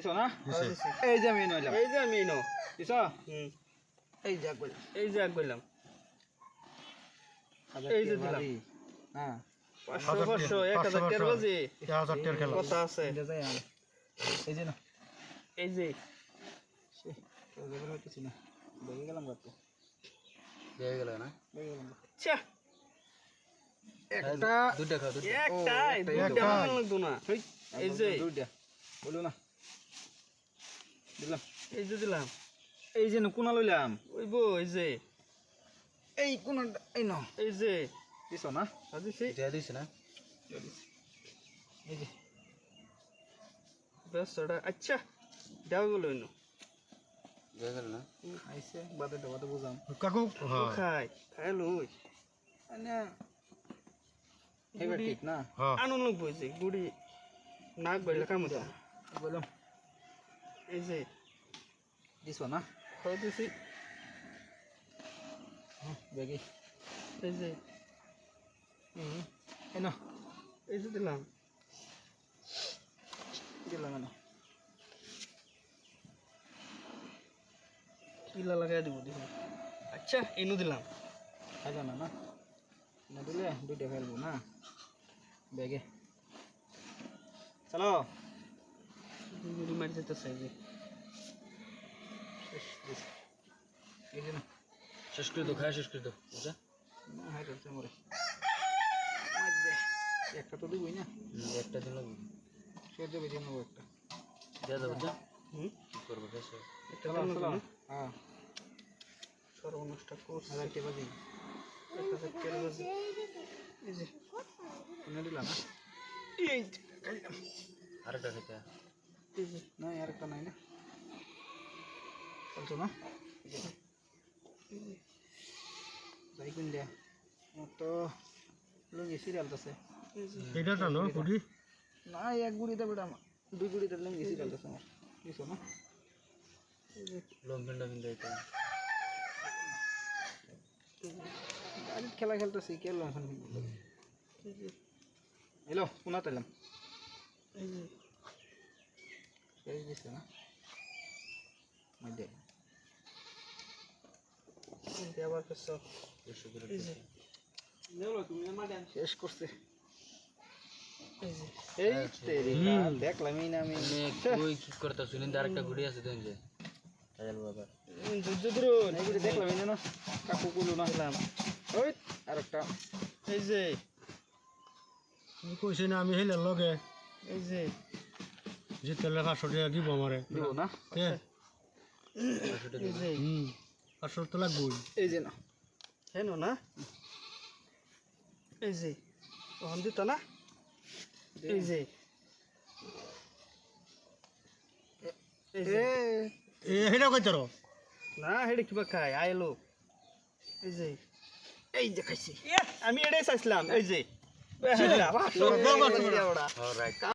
দিছো না? এই যে আমি নইলাম এই যে আমি নো দিছো? হুম। এই যে কইলাম। এই যে এক বললাম এই যে দিলাম। হ্যাঁ। পাঁচশো পাঁচশো এক হাজার পাঁচশো। বাজে এক হাজার টের খেলা। কথা আছে। এই যে না। এই যে। হইতেছি না। বেগে গেলাম গত দিয়ে গেল না? বেগে গেলাম ছা। একটা দুইটা খাও দুইটা। একটাই, দুইটা না। এই যে। দুইটা। বলো না। দিলাম। এই যে দিলাম এই যে কোনা লইলাম ওই বো এই যে। এই কোনা এই ন এই যে দিছো না? দিয়ে দিছে। না। এই যে। ব্যস্তটা আচ্ছা দেওয়া গেল ইনো দিয়ে গেল না? আইছে বাদে বাদে বুঝাম। কাকু খাই খাই লই। মানে এবার ঠিক না? হ্যাঁ। আনন্দ লাগবো এই যে গুড়ি নাক বাইলে কাম হতো বললাম। এই যে দিছো না খাওয়া দিছি বেগে এই যে, হুম, এই ন এই যে দিলাম। দিলাম না কিলা লাগাই দিব দিছি আচ্ছা এনু দিলাম। খাইলো না না? না দিলে দুইটা ফেলব, না? বেগে। চলো। গুড়ি মারি যেতেছে যে। শেষ যে করে দাও খায় শেষ করে দাও বুঝা না হাই করছে মরে একটা তো দিবই না। একটা দিন সে দেবে দিয়ে নেব একটা। দিয়ে দাও বুঝা হুম? কি করব একটা হ্যাঁ। সর্বনষ্ট করছে। যে দিলাম যে খাইলাম। আরেকটা খেতে। এই যে না আর একটা নাই না চলছো না যাই কোন দিয়া আমার তো লুঙ্গি সিরিয়াল আছে এই যে এটা টানো কুড়ি না এক গুড়িতে বেটা আমার দুই গুড়িতে লুঙ্গি সিরিয়াল আছে আমার বুঝছ না এই যে লঙ্কিনটা কিন্তু এটা বাড়ির খেলা খেলতেছি কে এলো এখন এই যে এলো কোনা তাইলাম এই যে শেষ দিচ্ছে না আবার শেষ করছে। এই তেরি দেখলামই আমি কই কি করতে শুনি আরেকটা ঘুরে আছে বাবা। এই দেখলামই না। কাকু কুলু না দিলাম ওই। আর একটা এই যে। কইছে না আমি হেলে লগে। এই যে। জিতে লেখা সরিয়ে দিব আমারে। দিব না? যে। হুম পাঁচশো তো লাগবই। এই যে না। হেন না এই যে। ওখান দিত না। এই যে। এই এ। এ হেটা কই তোর? না হেডে কিবা খাই আইলো এই যে। এই যে খাইছি। আমি এটাই চাইছিলাম এই যে।